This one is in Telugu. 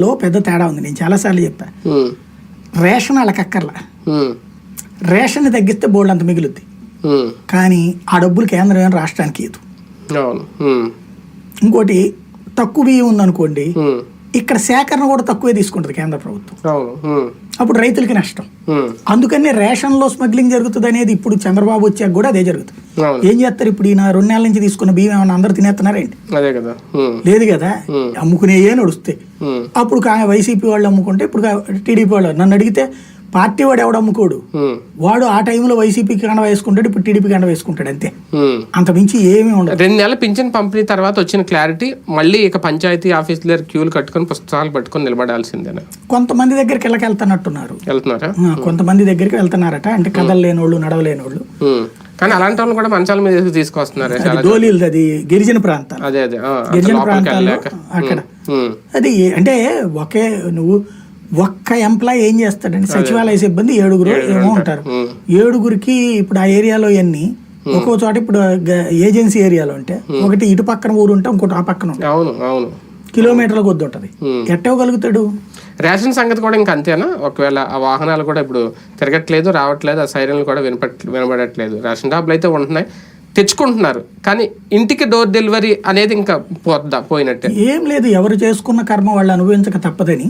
లో పెద్ద తేడా ఉంది. నేను చాలాసార్లు చెప్పా. రేషన్ వాళ్ళకి అక్కర్లా ఉమ్, రేషన్ తగ్గిస్తే బోల్డ్ అంత మిగులుద్ది. కానీ ఆ డబ్బులు కేంద్రం రాష్ట్రానికి ఉమ్, ఇంకోటి తక్కువ బియ్యం ఉందనుకోండి ఇక్కడ సేకరణ కూడా తక్కువే తీసుకుంటుంది కేంద్ర ప్రభుత్వం. అప్పుడు రైతులకి నష్టం. అందుకని రేషన్లో స్మగ్లింగ్ జరుగుతుంది అనేది ఇప్పుడు చంద్రబాబు వచ్చాక కూడా అదే జరుగుతుంది. ఏం చేస్తారు ఇప్పుడు ఈయన రెండు నెలల నుంచి తీసుకున్న బియ్యం ఏమన్నా అందరు తినేస్తున్నారేంటి? అదే కదా. లేదు కదా? అమ్ముకునేయే నడుస్తాయి ఉమ్, అప్పుడు వైసీపీ వాళ్ళు అమ్ముకుంటే ఇప్పుడు టీడీపీ వాళ్ళు నన్ను అడిగితే పార్టీ వాడు ఎవడు అమ్ముకోడు? వాడు ఆ టైంలో వైసీపీకి కండ వేసుకుంటాడు ఇప్పుడు టీడీపీ కండ వేసుకుంటాడు అంతే. అంత మించి ఏమీ ఉండదు. రెండు నెలల పింఛన్ పంపిణీ తర్వాత వచ్చిన క్లారిటీ మళ్ళీ ఇక పంచాయతీ ఆఫీస్ దగ్గర క్యూలు కట్టుకొని పుస్తకాలు పట్టుకొని నిలబడాల్సిందేనా? కొంతమంది దగ్గరికి వెళ్ళకెళ్తున్నట్టున్నారు వెళ్తున్నారా? కొంతమంది దగ్గరికి వెళ్తున్నారట. అంటే కథలు లేనోళ్ళు నడవలేని వాళ్ళు. కానీ అలాంటి వాళ్ళు కూడా మంచాల మీద తీసుకొస్తున్నారు డోలీలు అది గిరిజన ప్రాంతాలు. అదే అదే గిరిజన వెళ్ళలేక అక్కడ. అది అంటే ఒకే నువ్వు ఒక్క ఎంప్లాయ్ ఏం చేస్తాడండి సచివాలయ సిబ్బంది ఏడుగురు ఏమో ఉంటారు. ఏడుగురికి ఇప్పుడు ఆ ఏరియాలో ఎన్ని? ఒక్కో చోట ఇప్పుడు ఏజెన్సీ ఏరియాలో ఉంటే ఒకటి ఇటు పక్కన ఊరు ఉంటే ఇంకోటి ఆ పక్కన అవును కిలోమీటర్ల కొద్ది ఉంటుంది. ఎట్టవగలుగుతాడు? రేషన్ సంగతి కూడా ఇంకా అంతేనా? ఒకవేళ ఆ వాహనాలు కూడా ఇప్పుడు తిరగట్లేదు రావట్లేదు ఆ సైరన్లు కూడా వినపట్ వినబడట్లేదు. రేషన్ డబ్బులు అయితే ఉంటున్నాయి. తెచ్చుకుంటున్నారు. కానీ ఇంటికి డోర్ డెలివరీ అనేది ఇంకా పోద్దా? పోయినట్టే. ఏం లేదు. ఎవరు చేసుకున్న కర్మ వాళ్ళు అనుభవించక తప్పదని.